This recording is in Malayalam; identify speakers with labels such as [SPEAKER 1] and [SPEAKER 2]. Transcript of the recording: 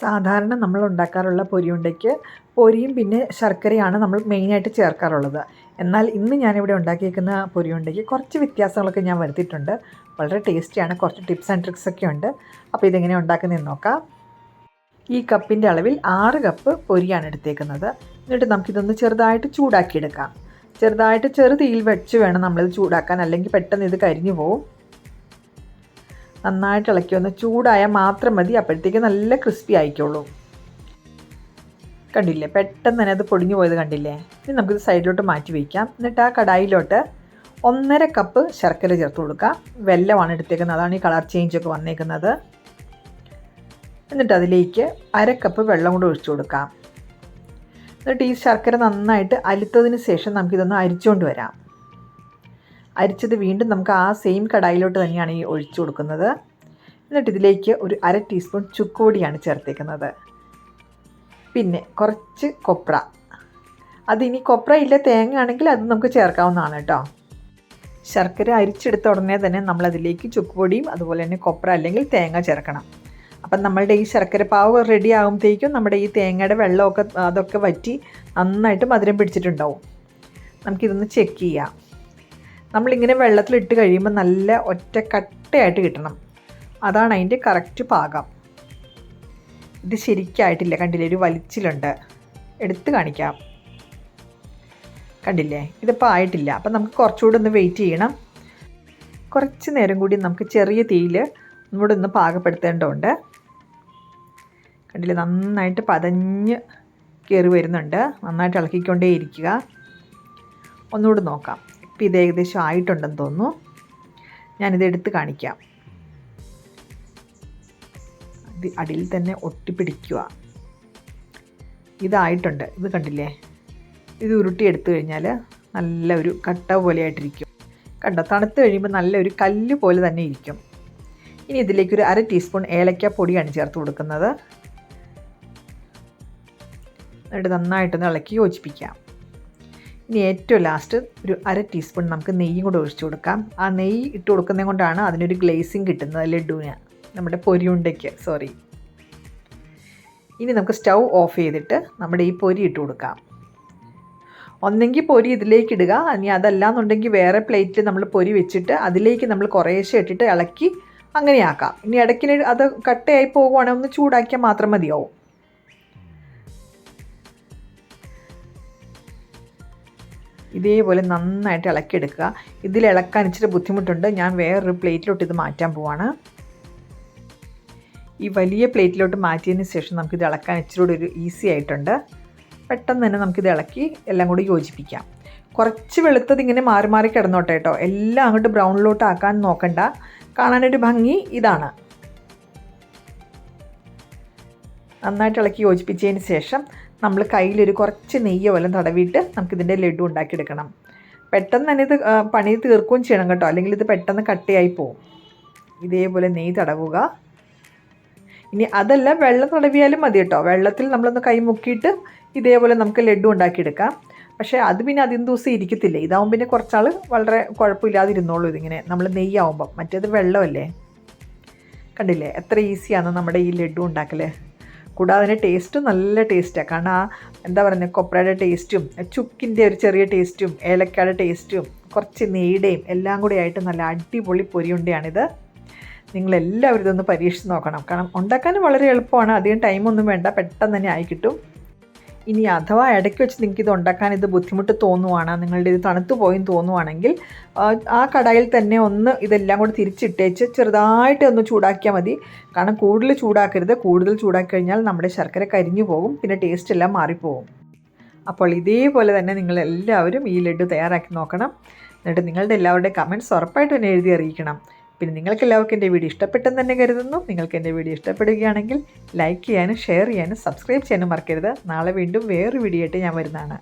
[SPEAKER 1] സാധാരണ നമ്മൾ ഉണ്ടാക്കാറുള്ള പൊരിയുണ്ടയ്ക്ക് പൊരിയും പിന്നെ ശർക്കരയാണ് നമ്മൾ മെയിനായിട്ട് ചേർക്കാറുള്ളത്. എന്നാൽ ഇന്ന് ഞാനിവിടെ ഉണ്ടാക്കിയിരിക്കുന്ന പൊരിയുണ്ടയ്ക്ക് കുറച്ച് വ്യത്യാസങ്ങളൊക്കെ ഞാൻ വരുത്തിയിട്ടുണ്ട്. വളരെ ടേസ്റ്റിയാണ് കുറച്ച് ടിപ്സ് ആൻഡ് ട്രിക്സ് ഒക്കെ ഉണ്ട്. അപ്പോൾ ഇതെങ്ങനെ ഉണ്ടാക്കുന്നതെന്ന് നോക്കാം. ഈ കപ്പിന്റെ അളവിൽ ആറ് കപ്പ് പൊരിയാണ് എടുത്തേക്കുന്നത്. എന്നിട്ട് നമുക്കിതൊന്ന് ചെറുതായിട്ട് ചൂടാക്കിയെടുക്കാം. ചെറുതായിട്ട് ചെറു തീയിൽ വെച്ച് വേണം നമ്മളിത് ചൂടാക്കാൻ. അല്ലെങ്കിൽ പെട്ടെന്ന് ഇത് കരിഞ്ഞു പോവും. നന്നായിട്ട് ഇളക്കി ഒന്ന് ചൂടായാൽ മാത്രം മതി. അപ്പോഴത്തേക്ക് നല്ല ക്രിസ്പി ആയിക്കോളൂ. കണ്ടില്ലേ? പെട്ടെന്ന് തന്നെ അത് പൊടിഞ്ഞു പോയത് കണ്ടില്ലേ? ഇനി നമുക്കിത് സൈഡിലോട്ട് മാറ്റി വയ്ക്കാം എന്നിട്ട് ആ കടായിലോട്ട് ഒന്നര കപ്പ് ശർക്കര ചേർത്ത് കൊടുക്കാം. വെല്ലമാണ് എടുത്തേക്കുന്നത്. അതാണ് ഈ കളർ ചേഞ്ച് ഒക്കെ വന്നേക്കുന്നത്. എന്നിട്ട് അതിലേക്ക് അര കപ്പ് വെള്ളം കൂടെ ഒഴിച്ചു കൊടുക്കാം. എന്നിട്ട് ഈ ശർക്കര നന്നായിട്ട് അലുത്തതിന് ശേഷം നമുക്കിതൊന്ന് അരിച്ചുകൊണ്ട് വരാം. അരിച്ചത് വീണ്ടും നമുക്ക് ആ സെയിം കടായിലോട്ട് തന്നെയാണ് ഈ ഒഴിച്ചു കൊടുക്കുന്നത്. എന്നിട്ട് ഇതിലേക്ക് ഒരു അര ടീസ്പൂൺ ചുക്കുപൊടിയാണ് ചേർത്തേക്കുന്നത്. പിന്നെ കുറച്ച് കൊപ്ര. അതിനി കൊപ്ര ഇല്ല തേങ്ങ ആണെങ്കിൽ അത് നമുക്ക് ചേർക്കാവുന്നതാണ് കേട്ടോ. ശർക്കര അരിച്ചെടുത്ത ഉടനെ തന്നെ നമ്മൾ അതിലേക്ക് ചുക്കുപൊടിയും അതുപോലെ തന്നെ കൊപ്ര അല്ലെങ്കിൽ തേങ്ങ ചേർക്കണം. അപ്പം നമ്മളുടെ ഈ ശർക്കര പാവ് റെഡി ആകുമ്പോഴത്തേക്കും നമ്മുടെ ഈ തേങ്ങയുടെ വെള്ളമൊക്കെ അതൊക്കെ വറ്റി നന്നായിട്ട് മധുരം പിടിച്ചിട്ടുണ്ടാവും. നമുക്കിതൊന്ന് ചെക്ക് ചെയ്യാം. നമ്മളിങ്ങനെ വെള്ളത്തിലിട്ട് കഴിയുമ്പോൾ നല്ല ഒറ്റ കട്ടയായിട്ട് കിട്ടണം. അതാണ് അതിന്റെ കറക്റ്റ് പാകം. ഇത് ശരിക്കായിട്ടില്ല. കണ്ടില്ലേ? ഒരു വലിച്ചിലുണ്ട്. എടുത്ത് കാണിക്കാം. കണ്ടില്ലേ? ഇതിപ്പോൾ ആയിട്ടില്ല. അപ്പം നമുക്ക് കുറച്ചുകൂടി ഒന്ന് വെയിറ്റ് ചെയ്യണം. കുറച്ച് നേരം കൂടി നമുക്ക് ചെറിയ തീയിൽ നമ്മുടെ ഒന്ന് പാകപ്പെടുത്തേണ്ടതുണ്ട്. കണ്ടില്ലേ? നന്നായിട്ട് പതഞ്ഞ് കയറി വരുന്നുണ്ട്. നന്നായിട്ട് ഇളക്കിക്കൊണ്ടേ ഇരിക്കുക ഒന്നുകൂടി നോക്കാം. ഇപ്പം ഇത് ഏകദേശം ആയിട്ടുണ്ടെന്ന് തോന്നുന്നു. ഞാനിത് എടുത്ത് കാണിക്കാം. ഇത് അടിയിൽ തന്നെ ഒട്ടിപ്പിടിക്കുക. ഇതായിട്ടുണ്ട്. ഇത് കണ്ടില്ലേ? ഇത് ഉരുട്ടി എടുത്തു കഴിഞ്ഞാൽ നല്ല ഒരു കട്ട പോലെ ആയിട്ടിരിക്കും കണ്ടോ? തണുത്ത് കഴിയുമ്പോൾ നല്ലൊരു കല്ല് പോലെ തന്നെ ഇരിക്കും. ഇനി ഇതിലേക്ക് ഒരു അര ടീസ്പൂൺ ഏലക്ക പൊടിയാണ് ചേർത്ത് കൊടുക്കുന്നത്. എന്നിട്ട് നന്നായിട്ടൊന്ന് ഇളക്കി യോജിപ്പിക്കാം. ഇനി ഏറ്റവും ലാസ്റ്റ് ഒരു അര ടീസ്പൂൺ നമുക്ക് നെയ്യും കൂടെ ഒഴിച്ചു കൊടുക്കാം. ആ നെയ്യ് ഇട്ട് കൊടുക്കുന്നത് കൊണ്ടാണ് അതിനൊരു ഗ്ലേസിങ് കിട്ടുന്നത് ലഡുവിന്. നമ്മുടെ പൊരിയുണ്ടയ്ക്ക് സോറി ഇനി നമുക്ക് സ്റ്റൗ ഓഫ് ചെയ്തിട്ട് നമ്മുടെ ഈ പൊരി ഇട്ട് കൊടുക്കാം. ഒന്നെങ്കിൽ പൊരി ഇതിലേക്ക് ഇടുക. ഇനി അതല്ലാന്നുണ്ടെങ്കിൽ വേറെ പ്ലേറ്റിൽ നമ്മൾ പൊരി വെച്ചിട്ട് അതിലേക്ക് നമ്മൾ കുറേശ്ശെ ഇട്ടിട്ട് ഇളക്കി അങ്ങനെയാക്കാം. ഇനി ഇടയ്ക്കിന് അത് കട്ടയായി പോകുവാണെങ്കിൽ ഒന്ന് ചൂടാക്കിയാൽ മാത്രം മതിയാവും. ഇതേപോലെ നന്നായിട്ട് ഇളക്കിയെടുക്കുക. ഇതിൽ ഇളക്കാൻ ഇച്ചിരി ബുദ്ധിമുട്ടുണ്ട്. ഞാൻ വേറൊരു പ്ലേറ്റിലോട്ട് ഇത് മാറ്റാൻ പോവാണ്. ഈ വലിയ പ്ലേറ്റിലോട്ട് മാറ്റിയതിന് ശേഷം നമുക്കിത് ഇളക്കാൻ ഇച്ചിരി കൂടി ഒരു ഈസി ആയിട്ടുണ്ട്. പെട്ടെന്ന് തന്നെ നമുക്കിത് ഇളക്കി എല്ലാം കൂടി യോജിപ്പിക്കാം. കുറച്ച് വെളുത്തത് ഇങ്ങനെ മാറി മാറി കിടന്നോട്ടെ കേട്ടോ. എല്ലാം അങ്ങോട്ട് ബ്രൗണിലോട്ട് ആക്കാൻ നോക്കണ്ട. കാണാനൊരു ഭംഗി ഇതാണ്. നന്നായിട്ട് ഇളക്കി യോജിപ്പിച്ചതിന് ശേഷം നമ്മൾ കയ്യിലൊരു കുറച്ച് നെയ്യോ വല്ലതും തടവിയിട്ട് നമുക്കിതിന്റെ ലഡു ഉണ്ടാക്കിയെടുക്കണം. പെട്ടെന്ന് തന്നെ ഇത് പണി തീർക്കുകയും ചെയ്യണം കേട്ടോ. അല്ലെങ്കിൽ ഇത് പെട്ടെന്ന് കട്ടിയായി പോവും. ഇതേപോലെ നെയ്യ് തടവുക. ഇനി അതല്ല വെള്ളം തടവിയാലും മതി കേട്ടോ. വെള്ളത്തിൽ നമ്മളൊന്ന് കൈ മുക്കിയിട്ട് ഇതേപോലെ നമുക്ക് ലഡു ഉണ്ടാക്കിയെടുക്കാം. പക്ഷേ അത് പിന്നെ അധികം ദിവസം ഇരിക്കത്തില്ല? ഇതാവുമ്പോൾ പിന്നെ കുറച്ചാൾ വളരെ കുഴപ്പമില്ലാതിരുന്നോളൂ ഇതിങ്ങനെ. നമ്മൾ നെയ്യാവുമ്പം. മറ്റേത് വെള്ളമല്ലേ? കണ്ടില്ലേ? എത്ര ഈസിയാണ് നമ്മുടെ ഈ ലഡു ഉണ്ടാക്കൽ കൂടാതെ അതിന്റെ ടേസ്റ്റും നല്ല ടേസ്റ്റാണ് കാരണം ആ എന്താ പറയുന്നത് കൊപ്രയുടെ ടേസ്റ്റും ചുക്കിന്റെ ഒരു ചെറിയ ടേസ്റ്റും ഏലക്കയുടെ ടേസ്റ്റും കുറച്ച് നെയ്യുടെയും എല്ലാം കൂടി ആയിട്ട് നല്ല അടിപൊളി പൊരിയുണ്ടയാണിത്. നിങ്ങളെല്ലാവരും ഇതൊന്ന് പരീക്ഷിച്ച് നോക്കണം. കാരണം ഉണ്ടാക്കാനും വളരെ എളുപ്പമാണ്. അധികം ടൈമൊന്നും വേണ്ട. പെട്ടെന്ന് തന്നെ ആയി കിട്ടും. ഇനി അഥവാ ഇടയ്ക്ക് വെച്ച് നിങ്ങൾക്ക് ഇത് ഉണ്ടാക്കാൻ ഇത് ബുദ്ധിമുട്ട് തോന്നുവാണ് നിങ്ങളുടെ ഇത് തണുത്തു പോയി തോന്നുവാണെങ്കിൽ ആ കടായിൽ തന്നെ ഒന്ന് ഇതെല്ലാം കൂടി തിരിച്ചിട്ടേച്ച് ചെറുതായിട്ട് ഒന്ന് ചൂടാക്കിയാൽ മതി. കാരണം കൂടുതൽ ചൂടാക്കരുത്. കൂടുതൽ ചൂടാക്കി കഴിഞ്ഞാൽ നമ്മുടെ ശർക്കര കരിഞ്ഞു പോകും. പിന്നെ ടേസ്റ്റ് എല്ലാം മാറിപ്പോകും അപ്പോൾ ഇതേപോലെ തന്നെ നിങ്ങൾ എല്ലാവരും ഈ ലഡു തയ്യാറാക്കി നോക്കണം. എന്നിട്ട് നിങ്ങളുടെ എല്ലാവരുടെയും കമന്റ്സ് ഉറപ്പായിട്ട് എന്നെ എഴുതി അറിയിക്കണം. പിന്നെ നിങ്ങൾക്ക് എല്ലാവർക്കും എന്റെ വീഡിയോ ഇഷ്ടപ്പെട്ടെന്ന് തന്നെ കരുതുന്നു. നിങ്ങൾക്ക് എന്റെ വീഡിയോ ഇഷ്ടപ്പെടുകയാണെങ്കിൽ ലൈക്ക് ചെയ്യാനും ഷെയർ ചെയ്യാനും സബ്സ്ക്രൈബ് ചെയ്യാനും മറക്കരുത്. നാളെ വീണ്ടും വേറൊരു വീഡിയോ ആയിട്ട് ഞാൻ വരുന്നതാണ്.